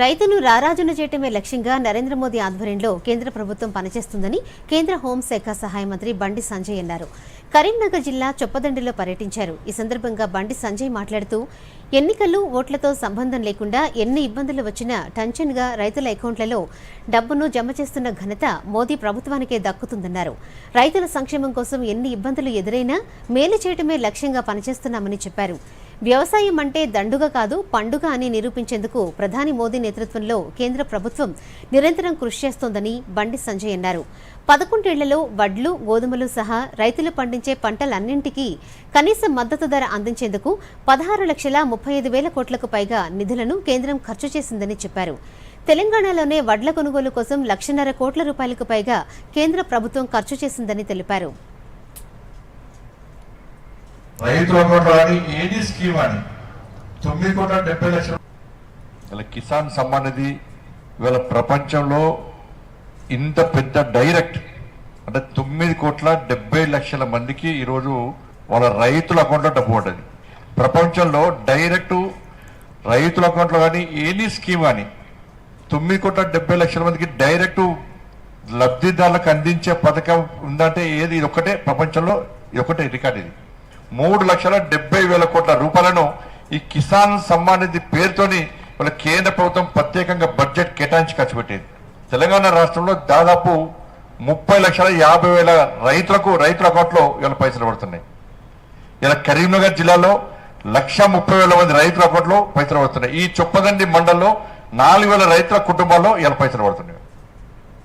రైతును రారాజున చేయటమే లక్ష్యంగా నరేంద్ర మోదీ ఆధ్వర్యంలో కేంద్ర ప్రభుత్వం పనిచేస్తుందని కేంద్ర హోంశాఖ సహాయ మంత్రి బండి సంజయ్ అన్నారు. కరీంనగర్ జిల్లా చొప్పదండిలో పర్యటించారు. ఈ సందర్భంగా బండి సంజయ్ మాట్లాడుతూ ఎన్నికలు ఓట్లతో సంబంధం లేకుండా ఎన్ని ఇబ్బందులు వచ్చినా టెన్షన్గా రైతుల అకౌంట్లలో డబ్బును జమ చేస్తున్న ఘనత మోదీ ప్రభుత్వానికే దక్కుతుందన్నారు. రైతుల సంక్షేమం కోసం ఎన్ని ఇబ్బందులు ఎదురైనా మేలు చేయటమే లక్ష్యంగా పనిచేస్తున్నామని చెప్పారు. వ్యవసాయం అంటే దండుగ కాదు పండుగ అని నిరూపించేందుకు ప్రధాని మోదీ నేతృత్వంలో కేంద్ర ప్రభుత్వం నిరంతరం కృషి చేస్తోందని బండి సంజయ్ అన్నారు. పదకొండేళ్ళలో వడ్లు గోధుమలు సహా రైతులు పండించే పంటలన్నింటికీ కనీస మద్దతు ధర అందించేందుకు పదహారు లక్షల ముప్పై ఐదు వేల కోట్లకు పైగా నిధులను కేంద్రం ఖర్చు చేసిందని చెప్పారు. తెలంగాణలోనే వడ్ల కొనుగోలు కోసం లక్షన్నర కోట్ల రూపాయలకు పైగా కేంద్ర ప్రభుత్వం ఖర్చు చేసిందని తెలిపారు. రైతుల అకౌంట్లో కానీ ఏది స్కీమ్ అని? తొమ్మిది కోట్ల డెబ్బై లక్షలు ఇలా కిసాన్ సమ్మాన్ నిధి ఇవాళ ప్రపంచంలో ఇంత పెద్ద డైరెక్ట్ అంటే తొమ్మిది కోట్ల డెబ్బై లక్షల మందికి ఈరోజు వాళ్ళ రైతుల అకౌంట్లో డబ్బు పడ్డది. ప్రపంచంలో డైరెక్ట్ రైతుల అకౌంట్లో కానీ ఎనీ స్కీమ్ కానీ తొమ్మిది కోట్ల డెబ్బై లక్షల మందికి డైరెక్ట్ లబ్ధిదారులకు అందించే పథకం ఉందంటే ఏది? ఇది ఒక్కటే ప్రపంచంలో ఇది ఒకటే రికార్డ్ ఇది. మూడు లక్షల డెబ్బై వేల కోట్ల రూపాయలను ఈ కిసాన్ సమ్మాన్ నిధి పేరుతోని వాళ్ళ కేంద్ర ప్రభుత్వం ప్రత్యేకంగా బడ్జెట్ కేటాయించి ఖర్చు పెట్టింది. తెలంగాణ రాష్ట్రంలో దాదాపు ముప్పై లక్షల యాభై వేల రైతులకు రైతుల అకౌంట్లో ఇవాళ పైసలు పడుతున్నాయి. ఇలా కరీంనగర్ జిల్లాలో లక్ష ముప్పై వేల మంది రైతుల అకౌంట్లో పైసలు పడుతున్నాయి. ఈ చొప్పదండి మండలంలో నాలుగు వేల రైతుల కుటుంబాల్లో ఇలా పైసలు పడుతున్నాయి.